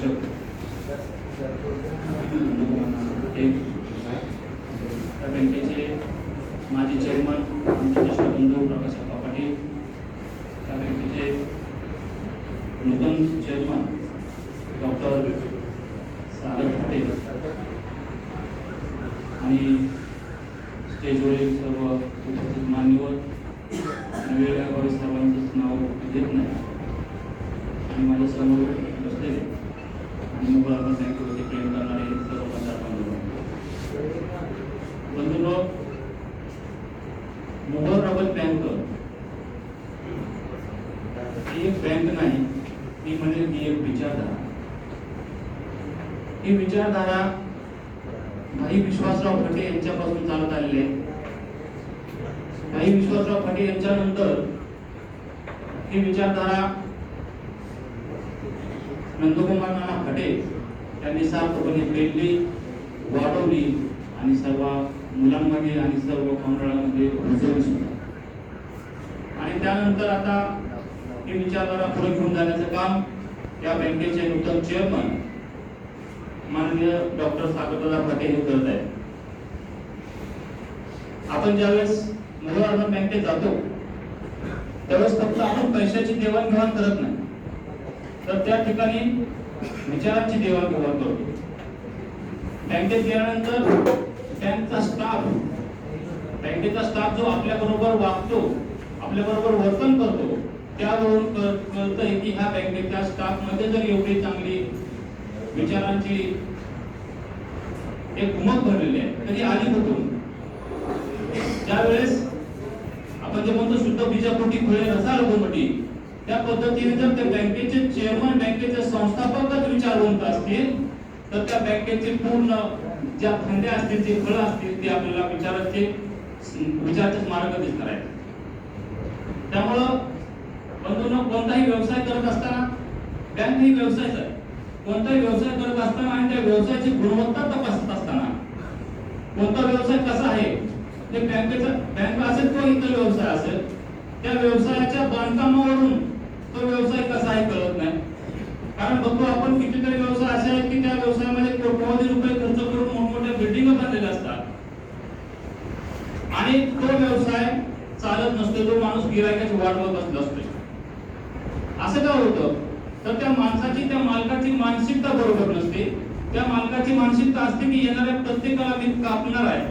आमचे मार्गदर्शक बँकेचे माजी चेअरमन आमचे ज्येष्ठ बंधू प्रकाशप्पा पाटील त्या बँकेचे नूतन चेअरमन डॉक्टर सागर पटेल आणि स्टेजवरील सर्व उपस्थित मान्यवर आणि वेगवेगळ्या सर्वांचंच नाव घेत नाही आणि माझ्यासमोर बसलेले आणि मोबाईल अर्बन बँकेवरती प्रेम करणारे सर्व मतदार बांधव बंधूंनो मोबाईल अर्बन बँक ही एक बँक नाही ती म्हणजे ती एक विचारधारा. ही विचारधारा भाई विश्वासराव फटे यांच्यापासून चालत आलेली आहे. भाई विश्वासराव फटे यांच्यानंतर ही विचारधारा नंदकुमार नाना फटे त्यांनी सार्थपणे पेरली वाढवली आणि सर्व मुलांमध्ये आणि सर्व मंडळामध्ये आणि त्यानंतर आता हे विचारधारा पुढे घेऊन जाण्याचं काम या बँकेचे नूतन चेअरमन माननीय डॉक्टर सागरदादा फटे हे करत आहेत. आपण ज्यावेळेस मुलं बँकेत जातो त्यावेळेस फक्त आपण पैशाची देवाणघेवाण करत नाही. तर त्या ठिकाणी विचारांची देवाणघेवाण करतो. बँकेत गेल्यानंतर बँकचा स्टाफ बँकेचा स्टाफ जो आपल्या बरोबर वागतो आपल्या बरोबर वर्तन करतो त्यावरून क- कळतंय की ह्या बँकेच्या स्टाफमध्ये जर एवढी चांगली विचारांची एक उमक भरलेली आहे तरी आली होतून ज्यावेळेस आपण जे म्हणतो शुद्ध बीजापोटी खुळे रसाळ गोमटी त्या पद्धतीने जर ते बँकेचे चेअरमन बँकेचे संस्थापकच विचारवंत असतील तर त्या बँकेचे पूर्ण ज्या खंड्या असतील जे फळं असतील ते आपल्याला विचाराचे विचाराचे मार्ग दिसणार आहेत. त्यामुळं बंधूंनो कोणताही व्यवसाय करत असताना बँक ही व्यवसायच आहे. कोणताही व्यवसाय करत असताना आणि त्या व्यवसायाची गुणवत्ता तपासत असताना कोणता व्यवसाय कसा आहे ते बँकेचा बँक असेल किंवा इतर व्यवसाय असेल त्या व्यवसायाच्या बांधकामावरून तो व्यवसाय कसा आहे कळत नाही. कारण बघतो आपण कितीतरी व्यवसाय असे आहेत की त्या व्यवसायामध्ये कोट्यवधी रुपये खर्च करून मोठमोठ्या बिल्डिंग बांधलेल्या असतात आणि तो व्यवसाय चालत नसतो तो माणूस गिरायकाची वाट बघत असतो असं का होतं? तर त्या माणसाची त्या मालकाची मानसिकता बरोबर नसते. त्या मालकाची मानसिकता असते की येणाऱ्या प्रत्येकाला मी कापणार आहे.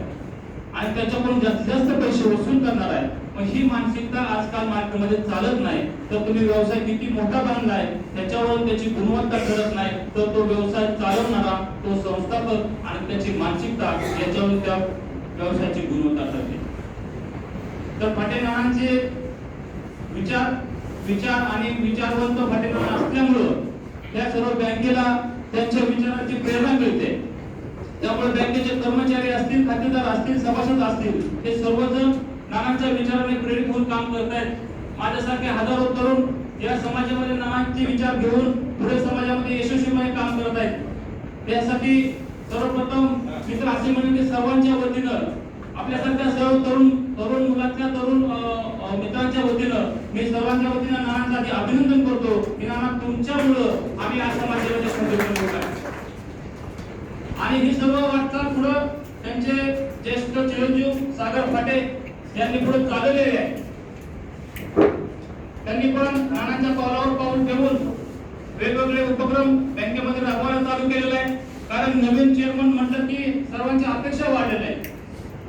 आणि त्याच्याकडून जास्तीत जास्त पैसे वसूल करणार आहे. मग ही मानसिकता आजकाल मार्केटमध्ये चालत नाही. तर तुम्ही व्यवसाय किती मोठा बांधलाय त्याच्यावर त्याची गुणवत्ता ठरत नाही. तर तो व्यवसाय चालवणारा तो संस्थापक आणि त्याची मानसिकता याच्यावर त्या व्यवसायाची गुणवत्ता ठरते. तर फाटेनानांचे विचार विचार आणि विचारवंत फाटेनाना असल्यामुळं त्या सर्व बँकेला त्यांच्या विचाराची प्रेरणा मिळते. त्यामुळे बँकेचे कर्मचारी असतील खातेदार असतील सभासद असतील हे सर्वजण नानांच्या विचाराने प्रेरित होऊन काम करतायत. माझ्यासारखे हजारो तरुण या समाजामध्ये नानांचे विचार घेऊन पुढे समाजामध्ये यशस्वीपणे काम करत आहेत त्यासाठी सर्वप्रथम मित्र असे म्हणेन की सर्वांच्या वतीनं आपल्यासारख्या सर्व तरुण तरुण मुलातल्या तरुण अ, अ, मित्रांच्या वतीनं मी सर्वांच्या वतीनं नानांचं आधी अभिनंदन करतो. की नाना तुमच्यामुळं आम्ही आज समाजामध्ये संघटित होत आहे. आणि ही सर्व वाटचाल पुढं त्यांचे ज्येष्ठ चिरंजीव सागर फाटे यांनी पुढे चालवलेले आहे. त्यांनी पण नानांच्या पावलावर पाऊल ठेवून वेगवेगळे उपक्रम बँकेमध्ये राबवायला चालू केलेले आहे. कारण नवीन चेअरमन म्हटलं की सर्वांच्या अपेक्षा वाढलेल्या आहेत.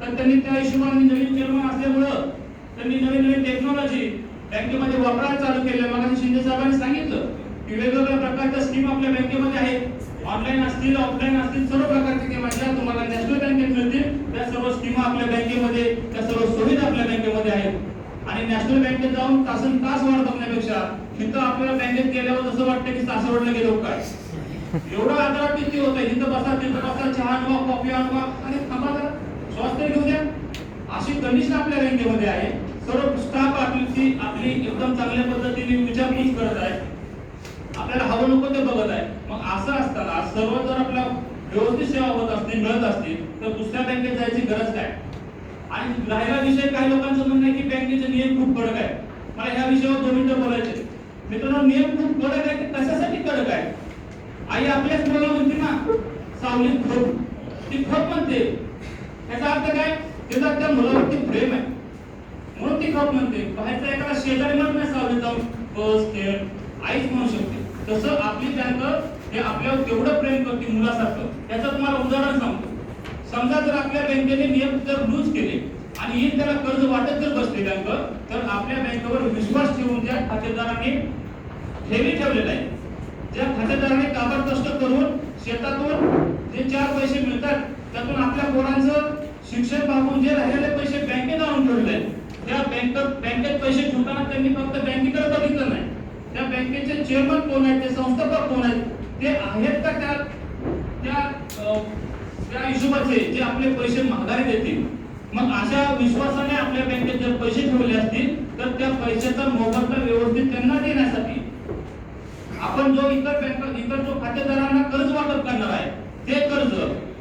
तर त्यांनी त्या हिशोबाने नवीन चेअरमन असल्यामुळं त्यांनी नवीन नवीन टेक्नॉलॉजी बँकेमध्ये वापरायला चालू केलं मला शिंदे साहेबांनी सांगितलं की वेगवेगळ्या प्रकारच्या स्कीम आपल्या बँकेमध्ये आहेत. ऑनलाईन असतील ऑफलाईन असतील सर्व प्रकारच्या स्कीम तुम्हाला नॅशनल बँकेत मिळतील त्या सर्व स्कीमा आपल्या बँकेमध्ये त्या सर्व सुविधा आपल्या बँकेमध्ये आहेत. आणि नॅशनल बँकेत जाऊन तासन तास वाढ बघण्यापेक्षा तिथं आपल्याला बँकेत गेल्यावर जसं वाटतं की सासवडला गेलो काय एवढं आदरात किती होतं इथं बसा तिथं बसा चहा आणवा कॉफी आणवा आणि थांबा जरा. श्वास तरी घेऊ द्या. अशी कंडिशन आपल्या बँकेमध्ये आहे. सर्व स्टाफ आपली आपली एकदम चांगल्या पद्धतीने विचार आपल्याला हवं नको ते बघत आहे. मग असं असताना सर्व जर आपला व्यवस्थित सेवा होत असते मिळत असतील तर दुसऱ्या बँकेत जायची गरज काय? आणि राहिला विषय काही लोकांचं म्हणणं आहे की बँकेचे नियम खूप कडक आहे मला ह्या विषयावर दोन मिनिटं बोलायचे मित्रांनो नियम खूप कडक आहे ते कशासाठी कडक आहे आई आपल्याच मुलाला म्हणते ना सावलीत खोप. ती खोप म्हणते. त्याचा अर्थ काय? तिचा त्या मुलावरती प्रेम आहे. म्हणून ती खप म्हणते. बाहेरचा एखादा शेजारी म्हणत नाही सावलीत जाऊन बस खेळ आईच म्हणू शकते. तसं आपली बँक हे आपल्यावर तेवढं प्रेम करते मुलासारखं. त्याचं तुम्हाला उदाहरण सांगतो. समजा जर आपल्या बँकेने नियम जर लूज केले आणि ही त्याला कर्ज वाटत जर बसते बँक तर आपल्या बँकेवर विश्वास ठेवून त्या खातेदाराने ठेवी ठेवलेला आहे. ज्या खातेदाराने काबाड कष्ट करून शेतातून जे चार पैसे मिळतात त्यातून आपल्या पोरांचं शिक्षण भागून जे राहिलेले पैसे बँक आणून ठेवले आहेत त्या बँक बँकेत पैसे ठेवताना त्यांनी फक्त बँकेकडे बघितलं नाही. त्या बँकेचे चेअरमन कोण आहेत ते संस्थापक कोण आहेत ते आहेत का त्या त्या त्या हिशोबाचे जे आपले पैसे माघारी देतील? मग अशा विश्वासाने आपल्या बँकेत जर पैसे ठेवले असतील तर त्या पैशाचा मोबदला व्यवस्थित त्यांना देण्यासाठी आपण जो इतर बँक इतर जो खातेदारांना कर्ज वाटप करणार आहे ते कर्ज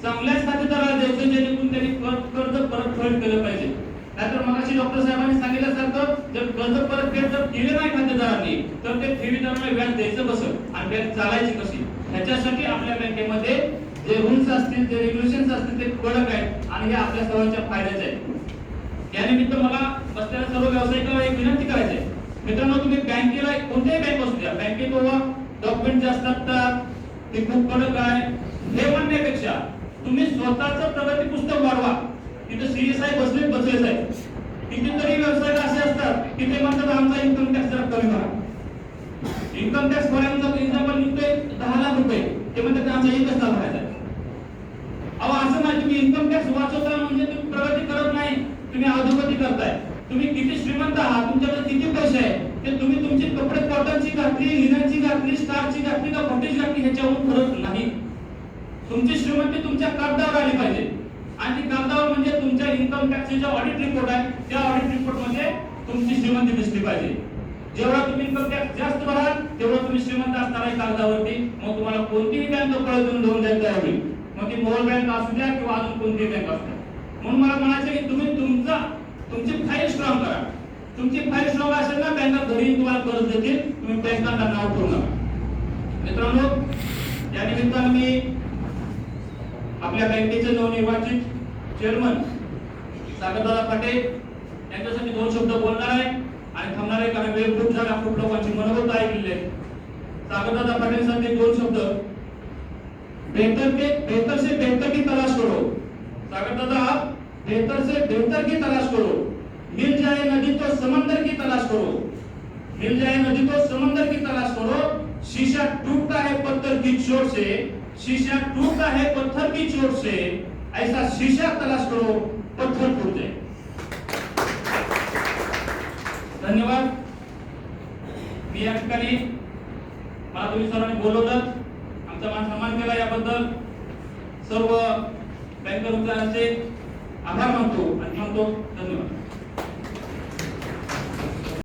चांगल्याच खातेदाराला द्यायचं जेणेकरून त्यांनी कर- कर्ज परतफेड केलं पाहिजे नाहीतर मगाशी डॉक्टर साहेबांनी सांगितल्यासारखं जर कर्ज परतफेड जर केले नाही खातेदारांनी तर ते ठेवीदारांना व्याज द्यायचं कसं आणि बँक चालायची कशी? ह्याच्यासाठी आपल्या बँकेमध्ये जे रूल्स असतील जे रेग्युलेशन्स असतील ते कडक आहेत आणि हे आपल्या सर्वांच्या फायद्याचे आहेत. त्यानिमित्त मला बसलेल्या सर्व व्यावसायिकांना एक विनंती करायची आहे. मित्रांनो तुम्ही बँकेला कोणत्याही बँक असू द्या. बँकेत बाबा डॉक्युमेंट जे असतात ते खूप कडक आहे. हे म्हणण्यापेक्षा तुम्ही स्वतःच प्रगती पुस्तक वाढवा. तिथे सीएसआय बसले बसलेच आहे कितीतरी व्यवसाय असे असतात की ते म्हणतात आमचा इन्कम टॅक्स जरा कमी करा. इन्कम टॅक्स भरायचा एक्झाम्पल निघतोय दहा लाख रुपये ते म्हणतात आमचा एकच लाख भरायचा अहो असं नाही तुम्ही इन्कम टॅक्स वाचवता म्हणजे तुम्ही प्रगती करत नाही तुम्ही अधोगती करताय. तुम्ही किती श्रीमंत आहात तुमच्याकडे किती पैसे आहे ते तुम्ही तुमचे कपडे कॉटनची घातली लिननची घातली स्टारची घातली का कॉटेज घातली ह्याच्यावरून फरक नाही. तुमची श्रीमंती तुमच्या कागदावर आली पाहिजे. आणि कागदावर म्हणजे तुमच्या इन्कम टॅक्सचे जे ऑडिट रिपोर्ट आहे त्या ऑडिट रिपोर्टमध्ये तुमची श्रीमंती दिसली पाहिजे. जेवढा तुम्ही इन्कम टॅक्स जास्त भराल तेवढा तुम्ही श्रीमंत असणार आहे कागदावरती मग तुम्हाला कोणतीही बँक पळतून देऊन द्यायला तयार होईल मग ती मोबाईल बँक असू द्या किंवा अजून कोणतीही बँक असू द्या. म्हणून मला म्हणायचं की तुम्ही तुमचा तुमची फाईल स्ट्रॉंग करा. तुमची फाईल स्ट्रॉंग असेल ना बँका घरी तुम्हाला कर्ज देतील तुम्ही बँकांना नाव ठेवू नका. मित्रांनो या निमित्तानं मी आपल्या बँकेचे नवनिर्वाचित चेअरमन सागरदादा फाटे यांच्यासाठी दोन शब्द बोलणार आहे आणि थांबणार आहे कारण वेळ खूप झाला खूप लोकांची मनोगत ऐकलेली आहे सागरदादा फाटेंसाठी दोन शब्द. बेहतर के बेहतर से बेहतर की तलाश करो. सागर दादा आप बेहतर से बेहतर की तलाश करो. मिल जाए नदी तो समंदर की तलाश करो. मिल जाए नदी तो समंदर की तलाश करो. शीशा टूटता है पत्थर की चोट से. शीशा टूटता है पत्थर की चोट से ऐसा शीशा तलाश करो पत्थर टूट जाए। धन्यवाद। मी या ठिकाणी मला तुम्ही सर्वांनी बोलवलं आमचा मान सन्मान केला याबद्दल. सर्व बँकर मित्रांचे आभार मानतो आणि म्हणतो धन्यवाद.